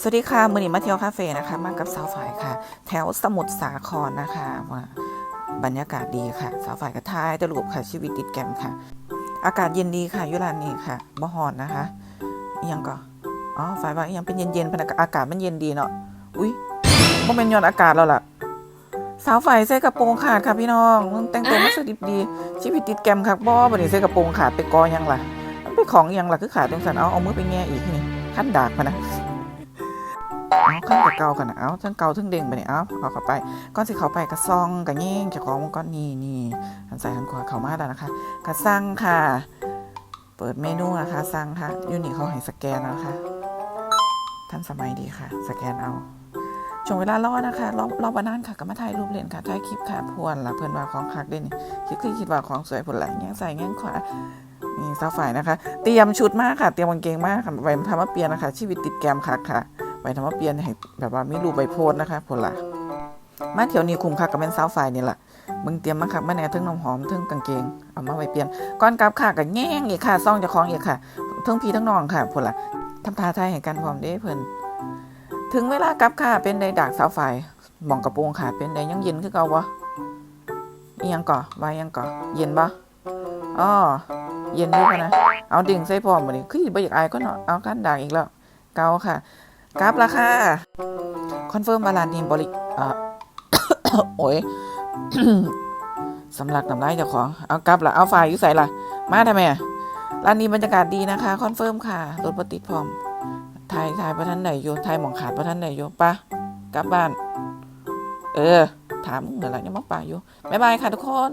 สวัสดีค่ะ มือนีมาเที่ยวคาเฟ่นะคะ มากับสาวฝ่ายค่ะ แถวสมุทรสาครนะคะว่าบรรยากาศดีค่ะ สาวฝ่ายกระทายตะลุบค่ะ ชีวิตติดแกมค่ะ อากาศเย็นดีค่ะยุรานนี้ค่ะบ่ฮอนนะคะยังก็อ๋อฝ่ายว่ายังเป็นเย็นๆพนักอากาศมันเย็นดีเนาะอุ้ยบ่เป็นย้อนอากาศแล้วล่ะสาวฝ่ายใส่กระโปรงขาดค่ะพี่น้องมึงแต่งตัวมาสดิบดี ชีวิตติดแกมค่ะบ่บัดนี้ใส่กระโปรงขาดไปกอยังล่ะมันเป็นของยังล่ะคือขาดตรงสันเอาเอามือไปแง่อีกนี่ขั้นดากมานะ ขั้นกับเกากันนะเอาทั้งเกาทั้งเด้งไปเนี่ยเอาเอาเข้าไปก้อนสิเข้าไปกระซองกระเง่งจะของก้อนนี่นี่หันใส่หันขวาเข้ามาแล้วนะคะ กระสั่งค่ะ เปิดเมนูนะคะสั่งค่ะยูนี่เขาให้สแกนนะคะท่านสมัยดีค่ะ สแกนเอาช่วงเวลารอนะคะรอบรอบวันนั้นค่ะก็มาถ่ายรูปเล่นค่ะถ่ายคลิปค่ะพวนละเพื่อนว่าของคักเด่นคิดคือคิดว่าของสวยผลไหลแง่ใส่แง่ขวานี่สาวฝ่ายนะคะ เตรียมชุดมากค่ะ เตรียมกางเกงมากค่ะไปทำมาเปลี่ยนนะคะ ชีวิตติดแกมคักค่ะ ไปทำว่าเปลี่ยนให้แบบว่ามีรูปใบโพสต์นะคะผลละมาเที่ยวนี้คุ้มค่ากับเป็นสาวฝ่ายนี่แหละมึงเตรียมมาคักมาแหน่ทั้งน้ำหอมทั้งกางเกงเอามาไว้เปลี่ยนก่อนกลับค่ะกับแง่งอีกค่ะซ่องจะคล้องอีกค่ะทั้งพี่ทั้งน้องค่ะผลละทำทาทายให้กันพร้อมเด้เพิ่นถึงเวลากลับค่ะเป็นใดดากสาวฝ่ายหมองกระโปรงค่ะ เป็นใดยังเย็นคือเก่าบ่อียังก่อวาอียังก่อเย็นบ่อ๋อเย็นด้วยนะ เอาดิ่งใส่พร้อมบ่นี่คือบ่อยากอายก็เนาะเอากันด่ากอีกแล้ว เกาค่ะ กราฟราคาคอนเฟิร์มมาร้านนี้บริอ่าโอ้ยสำลักน้ำลายเจ้าของเอากลับละเอาฝ่ายอยู่ใส่ละมาทำไมอะร้านนี้บรรยากาศดีนะคะ คอนเฟิร์มค่ะรถปติดพร้อมถ่ายถ่ายประทันไหนอยู่ถ่ายหมองขาดประทันไหนอยู่ปะกลับบ้าน เออ ถามมึงเดี๋ยวไรยังมาป่าอยู่บ๊ายบายค่ะทุกคน